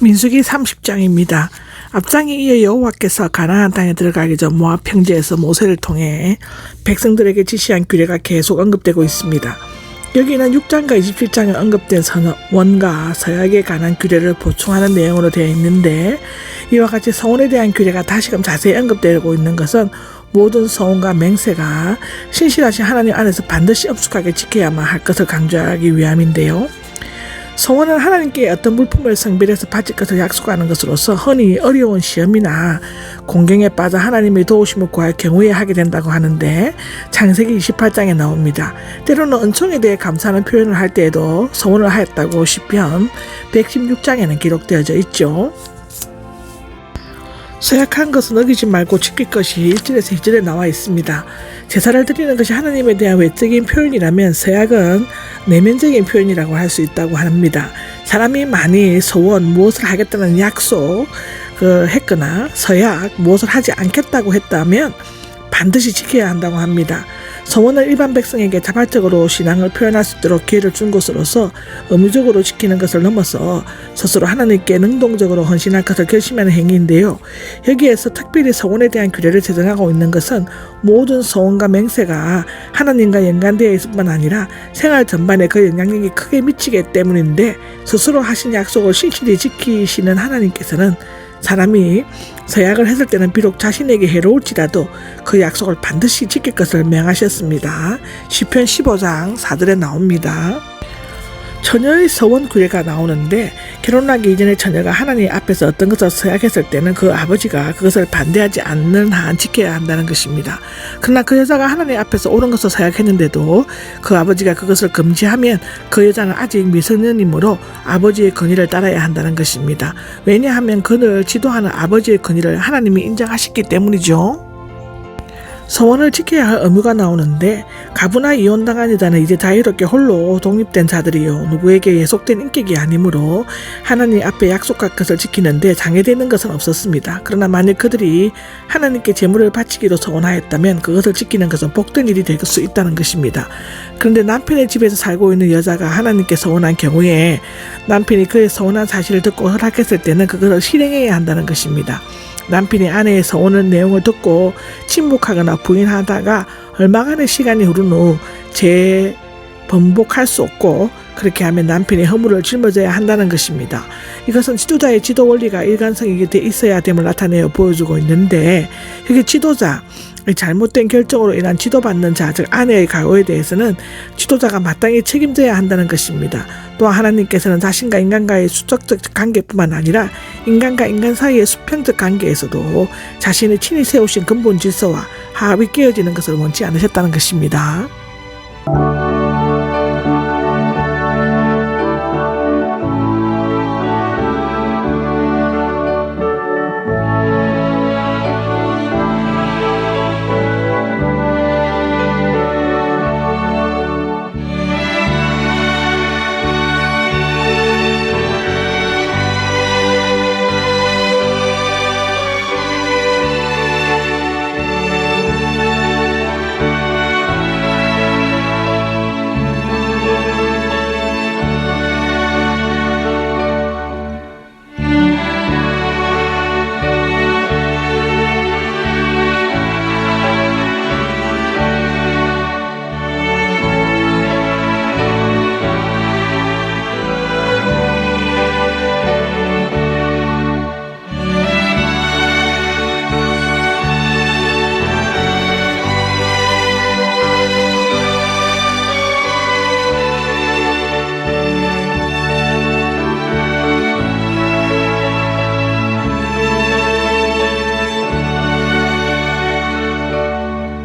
민수기 30장입니다. 앞장에 이어 여호와께서 가나안 땅에 들어가기 전 모압 평지에서 모세를 통해 백성들에게 지시한 규례가 계속 언급되고 있습니다. 여기는 6장과 27장에 언급된 선원과 서약에 관한 규례를 보충하는 내용으로 되어 있는데 이와 같이 서원에 대한 규례가 다시금 자세히 언급되고 있는 것은 모든 서원과 맹세가 신실하신 하나님 안에서 반드시 엄숙하게 지켜야만 할 것을 강조하기 위함인데요. 성원은 하나님께 어떤 물품을 성별해서 바칠 것을 약속하는 것으로서 흔히 어려운 시험이나 공경에 빠져 하나님의 도우심을 구할 경우에 하게 된다고 하는데 창세기 28장에 나옵니다. 때로는 은총에 대해 감사하는 표현을 할 때에도 성원을 하였다고 시편 116장에는 기록되어져 있죠. 서약한 것은 어기지 말고 지킬 것이 1절에서 2절에 나와 있습니다. 제사를 드리는 것이 하나님에 대한 외적인 표현이라면 서약은 내면적인 표현이라고 할 수 있다고 합니다. 사람이 많이 소원 무엇을 하겠다는 약속 그 했거나 서약 무엇을 하지 않겠다고 했다면 반드시 지켜야 한다고 합니다. 서원을 일반 백성에게 자발적으로 신앙을 표현할 수 있도록 기회를 준 것으로서 의무적으로 지키는 것을 넘어서 스스로 하나님께 능동적으로 헌신할 것을 결심하는 행위인데요. 여기에서 특별히 서원에 대한 규례를 제정하고 있는 것은 모든 서원과 맹세가 하나님과 연관되어 있을 뿐만 아니라 생활 전반에 그 영향력이 크게 미치기 때문인데 스스로 하신 약속을 신실히 지키시는 하나님께서는 사람이 서약을 했을 때는 비록 자신에게 해로울지라도 그 약속을 반드시 지킬 것을 명하셨습니다. 시편 15장 4절에 나옵니다. 처녀의 서원 규례가 나오는데 결혼하기 이전에 처녀가 하나님 앞에서 어떤 것을 서약했을 때는 그 아버지가 그것을 반대하지 않는 한 지켜야 한다는 것입니다. 그러나 그 여자가 하나님 앞에서 옳은 것을 서약했는데도 그 아버지가 그것을 금지하면 그 여자는 아직 미성년이므로 아버지의 권위를 따라야 한다는 것입니다. 왜냐하면 그를 지도하는 아버지의 권위를 하나님이 인정하셨기 때문이죠. 서원을 지켜야 할 의무가 나오는데 가부나 이혼당한 여자는 이제 자유롭게 홀로 독립된 자들이요 누구에게 예속된 인격이 아니므로 하나님 앞에 약속할 것을 지키는데 장애되는 것은 없었습니다. 그러나 만약 그들이 하나님께 제물을 바치기로 서원하였다면 그것을 지키는 것은 복된 일이 될 수 있다는 것입니다. 그런데 남편의 집에서 살고 있는 여자가 하나님께 서원한 경우에 남편이 그의 서원한 사실을 듣고 허락했을 때는 그것을 실행해야 한다는 것입니다. 남편이 아내의 서원의 내용을 듣고 침묵하거나 부인하다가 얼마간의 시간이 흐른 후 재번복할 수 없고 그렇게 하면 남편이 허물을 짊어져야 한다는 것입니다. 이것은 지도자의 지도 원리가 일관성이 돼 있어야 됨을 나타내어 보여주고 있는데 여기 지도자 잘못된 결정으로 인한 지도받는 자, 즉 아내의 가호에 대해서는 지도자가 마땅히 책임져야 한다는 것입니다. 또한 하나님께서는 자신과 인간과의 수적적 관계뿐만 아니라 인간과 인간 사이의 수평적 관계에서도 자신의 친히 세우신 근본 질서와 합이 깨어지는 것을 원치 않으셨다는 것입니다.